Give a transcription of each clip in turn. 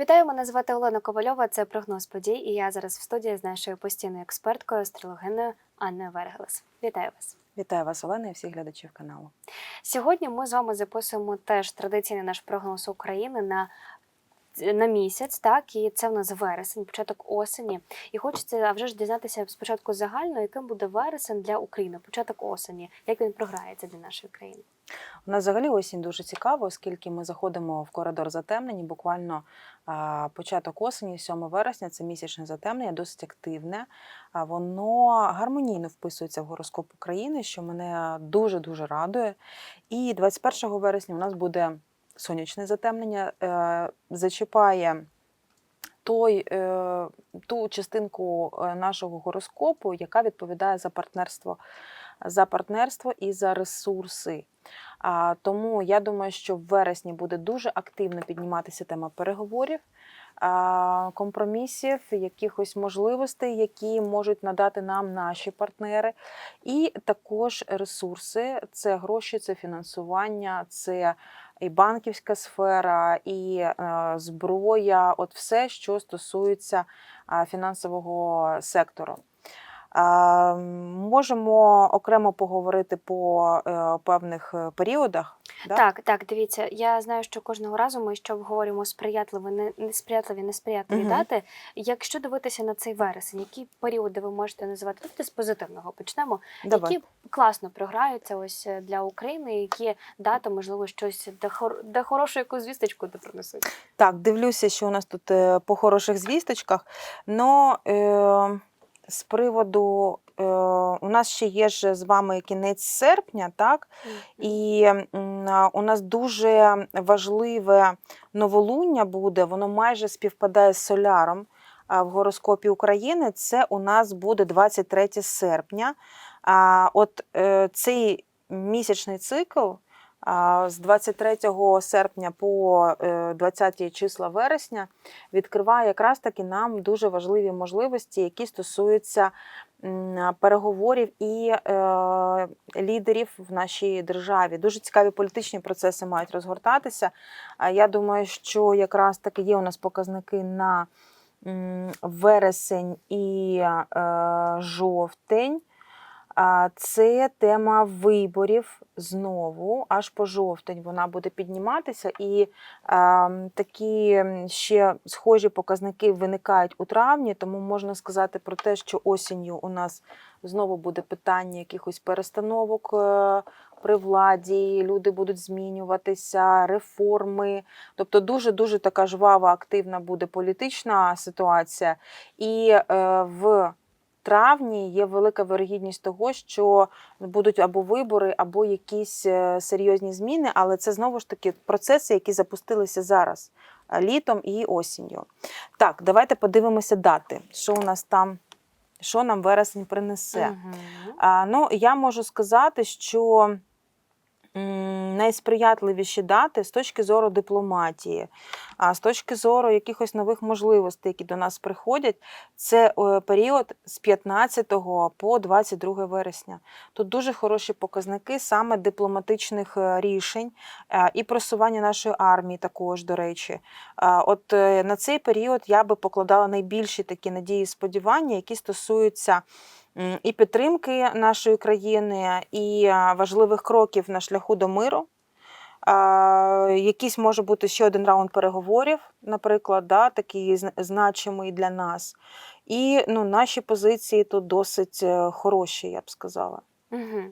Вітаю, мене звати Олена Ковальова. Це прогноз подій. І я зараз в студії з нашою постійною експерткою, астрологиною Анною Вергелес. Вітаю вас. Вітаю вас, Олена, і всіх глядачів каналу. Сьогодні ми з вами записуємо теж традиційний наш прогноз України на. На місяць, так, і це в нас вересень, початок осені. І хочеться вже ж дізнатися спочатку загально, яким буде вересень для України, початок осені, як він програється для нашої країни. У нас взагалі осінь дуже цікава, оскільки ми заходимо в коридор затемнень. Буквально початок осені, 7 вересня, це місячне затемнення, досить активне. Воно гармонійно вписується в гороскоп України, що мене дуже дуже радує. І 21 вересня у нас буде сонячне затемнення, е, зачіпає. Той, е, ту частинку е, нашого гороскопу, яка відповідає за партнерство, за партнерство і за ресурси. Тому я думаю, що в вересні буде дуже активно підніматися тема переговорів, компромісів, якихось можливостей, які можуть надати нам наші партнери, і також ресурси: це гроші, це фінансування, це і банківська сфера, і е, зброя, от все, що стосується фінансового сектору. Можемо окремо поговорити по е, певних е, періодах. Да? Так, так, дивіться, я знаю, що кожного разу ми що обговорюємо сприятливі, не- несприятливі, несприятливі Мгм. дати. Якщо дивитися на цей вересень, які періоди ви можете називати? Давайте з позитивного почнемо. Давай. Які класно програються ось е, для України, які дати, можливо, щось де, хор... де хорошу якусь звісточку де принесуть? Так, дивлюся, що у нас тут по хороших звісточках. Но е, з приводу е, у нас ще є ж з вами кінець серпня, так? І у нас дуже важливе новолуння буде, воно майже співпадає з соляром в гороскопі України. Це у нас буде 23 серпня. А, От е, цей місячний цикл. А, З 23 серпня по е, 20 числа вересня відкриває якраз таки нам дуже важливі можливості, які стосуються переговорів і е, лідерів в нашій державі. Дуже цікаві політичні процеси мають розгортатися. А Я думаю, що якраз таки є у нас показники на вересень і е, жовтень. Це тема виборів знову, аж по жовтень вона буде підніматися, і м, такі ще схожі показники виникають у травні, тому можна сказати про те, що осінню у нас знову буде питання якихось перестановок е, при владі, люди будуть змінюватися, реформи. Тобто дуже дуже така жвава, активна буде політична ситуація. І е, в травні є велика вирогідність того, що будуть або вибори, або якісь е, серйозні зміни, але це знову ж таки процеси, які запустилися зараз е, літом і осінню. Так, давайте подивимося дати, що у нас там, що нам вересень принесе. Мгм. А, ну, я можу сказати, що найсприятливіші дати з точки зору дипломатії, а з точки зору якихось нових можливостей, які до нас приходять, це е, період з 15 по 22 вересня. Тут дуже хороші показники саме дипломатичних е, рішень е, і просування нашої армії також, до речі. От на цей період я би покладала найбільші такі надії і сподівання, які стосуються і підтримки нашої країни, і важливих кроків на шляху до миру. Якийсь може бути ще один раунд переговорів, наприклад, да, такий зна- значимий для нас. І ну, наші позиції тут досить е, хороші, я б сказала. Угу.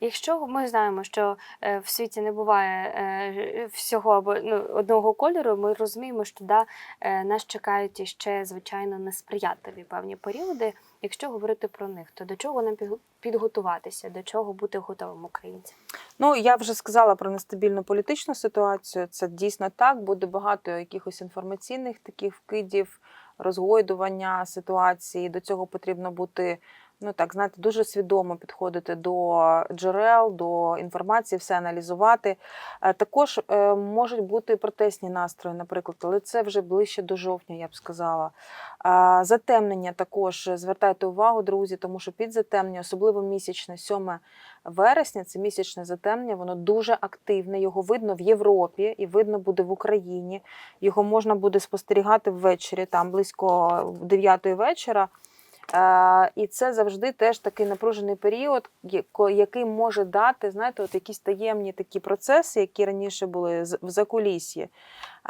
Якщо ми знаємо, що е, в світі не буває е, всього або ну, одного кольору, ми розуміємо, що да, е, нас чекають іще, звичайно, несприятливі певні періоди. Якщо говорити про них, то до чого нам підготуватися, до чого бути готовим українцям? Ну, я вже сказала про нестабільну політичну ситуацію. Це дійсно так. Буде багато якихось інформаційних таких вкидів, розгойдування ситуації. До цього потрібно бути ну так, знаєте, дуже свідомо підходити до джерел, до інформації, все аналізувати. Е, Також е, можуть бути протестні настрої, наприклад, але це вже ближче до жовтня, я б сказала. Затемнення також звертайте увагу, друзі, тому що під затемнення, особливо місячне, 7 вересня, це місячне затемнення, воно дуже активне. Його видно в Європі і видно буде в Україні. Його можна буде спостерігати ввечері, там близько 9 вечора. Е, І це завжди теж такий напружений період, який може дати, знаєте, от якісь таємні такі процеси, які раніше були в закулісі.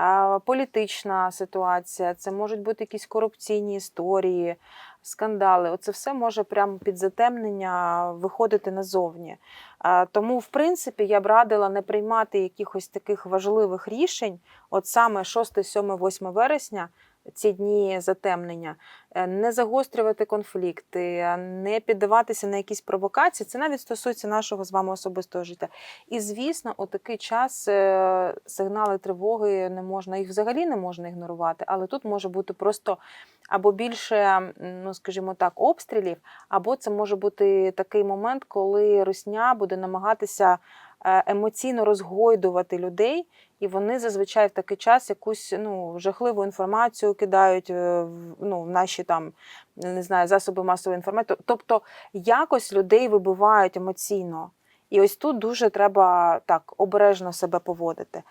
Е, Політична ситуація, це можуть бути якісь корупційні історії, скандали. Оце все може прямо під затемнення виходити назовні. Е, Тому, в принципі, я б радила не приймати якихось таких важливих рішень, от саме 6, 7, 8 вересня. Ці дні затемнення, Е, не загострювати конфлікти, не піддаватися на якісь провокації. Це навіть стосується нашого з вами особистого життя. І звісно, у такий час е, сигнали тривоги не можна, їх взагалі не можна ігнорувати, але тут може бути просто або більше, ну скажімо так, обстрілів, або це може бути такий момент, коли русня буде намагатися е, емоційно розгойдувати людей, і вони зазвичай в такий час якусь ну, жахливу інформацію кидають е, ну, в наші там не знаю, засоби масової інформації. Тобто якось людей вибивають емоційно. І ось тут дуже треба так обережно себе поводити.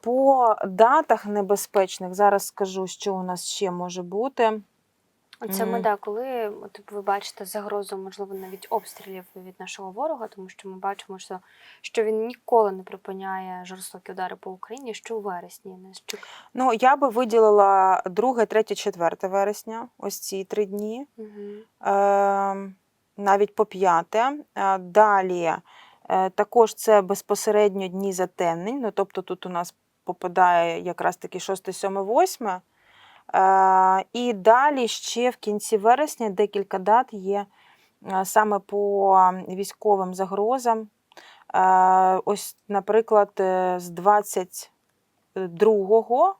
По датах небезпечних зараз скажу, що у нас ще може бути. Це ми да, коли от, ви бачите загрозу, можливо, навіть обстрілів від нашого ворога, тому що ми бачимо, що, що він ніколи не припиняє жорстокі удари по Україні, що у вересні чекає. Ну, я би виділила 2, 3, 4 вересня, ось ці три дні. Угу. е, навіть по п'яте. Е, Далі е, також це безпосередньо дні затемнень. Ну, тобто тут у нас попадає якраз таки 6, 7, 8. Е, І далі ще в кінці вересня декілька дат є е, саме по військовим загрозам. Е, Ось, наприклад, з 22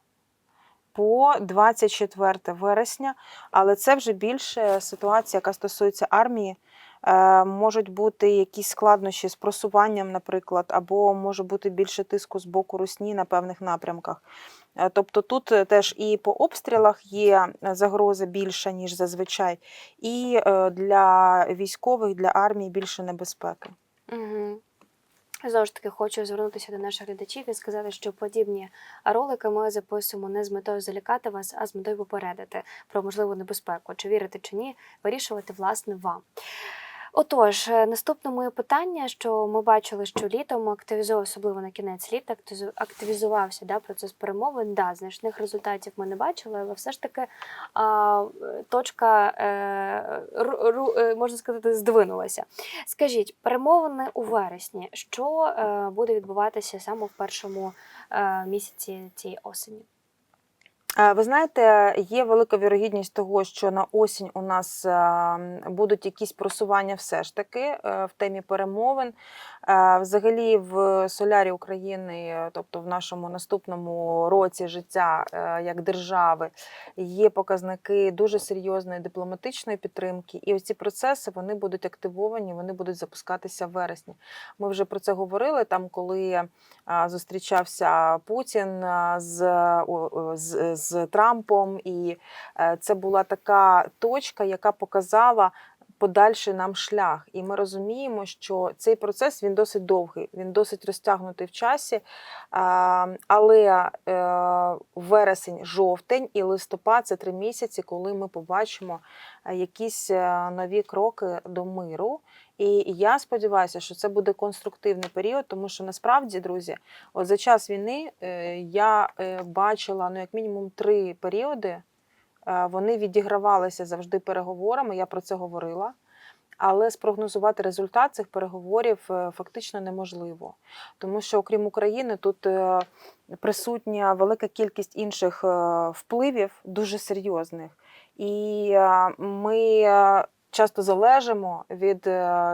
по 24 вересня, але це вже більше ситуація, яка стосується армії. Е, Можуть бути якісь складнощі з просуванням, наприклад, або може бути більше тиску з боку русні на певних напрямках. Е, Тобто тут е, теж і по обстрілах є загроза більша, ніж зазвичай, і для військових, для армії більше небезпеки. Угу. Знову ж таки, хочу звернутися до наших глядачів і сказати, що подібні ролики ми записуємо не з метою залякати вас, а з метою попередити про можливу небезпеку. Чи вірити чи ні, вирішувати власне вам. Отож, е, наступне моє питання, що ми бачили, що літом активізував, особливо на кінець літа, активізу- активізувався да, процес перемовин. Да, значних результатів ми не бачили, але все ж таки а, точка, е, е, можна сказати, здвинулася. Скажіть, перемовини у вересні, що е, буде відбуватися саме в першому місяці цієї осені? Ви знаєте, є велика вірогідність того, що на осінь у нас е, будуть якісь просування все ж таки е, в темі перемовин. Е, Взагалі, в солярі України, е, тобто в нашому наступному році життя е, як держави, є показники дуже серйозної дипломатичної підтримки. І ось ці процеси вони будуть активовані, вони будуть запускатися в вересні. Ми вже про це говорили там, коли зустрічався Путін з, о, о, з, з Трампом, і е, це була така точка, яка показала. Подальший нам шлях, і ми розуміємо, що цей процес він досить довгий, він досить розтягнутий в часі. Але е, вересень, жовтень і листопад це три місяці, коли ми побачимо е, якісь е, нові кроки до миру. І я сподіваюся, що це буде конструктивний період, тому що насправді, друзі, от за час війни я бачила ну, як мінімум три періоди. Е, Вони відігравалися завжди переговорами. Я про це говорила. Але спрогнозувати результат цих переговорів е, фактично неможливо, тому що окрім України тут е, присутня велика кількість інших впливів, дуже серйозних, і ми часто залежимо від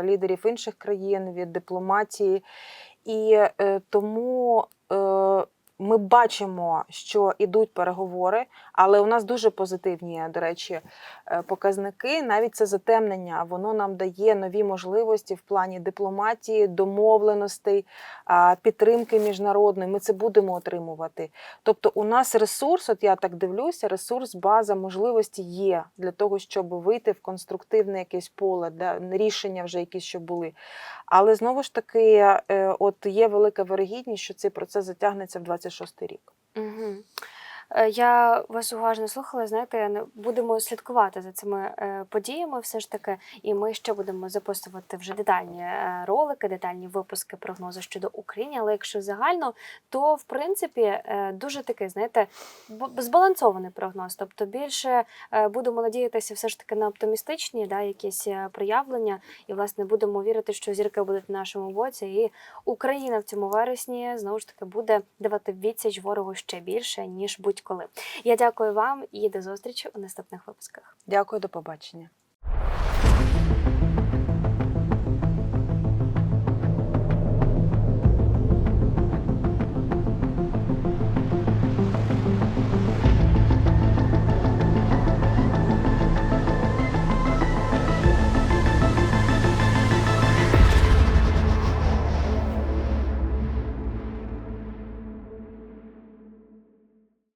лідерів інших країн, від дипломатії, і тому ми бачимо, що йдуть переговори, але у нас дуже позитивні, до речі, е, показники. Навіть це затемнення, воно нам дає нові можливості в плані дипломатії, домовленостей, підтримки міжнародної. Ми це будемо отримувати. Тобто, у нас ресурс, от я так дивлюся, ресурс, база, можливості є для того, щоб вийти в конструктивне якесь поле, да, рішення вже якісь що були. Але знову ж таки, е, от є велика вирогідність, що цей процес затягнеться в 26 рік. Угу. Я вас уважно слухала. Знаєте, ну, будемо слідкувати за цими е, подіями, все ж таки, і ми ще будемо записувати вже детальні е, ролики, детальні випуски прогнозу щодо України. Але якщо загально, то в принципі е, дуже такий, знаєте, збалансований прогноз. Тобто більше е, будемо надіятися все ж таки на оптимістичні да, якісь е, проявлення, і власне будемо вірити, що зірки будуть на нашому боці, і Україна в цьому вересні знову ж таки буде давати відсіч ворогу ще більше ніж будь-коли. Я дякую вам і до зустрічі у наступних випусках. Дякую, до побачення.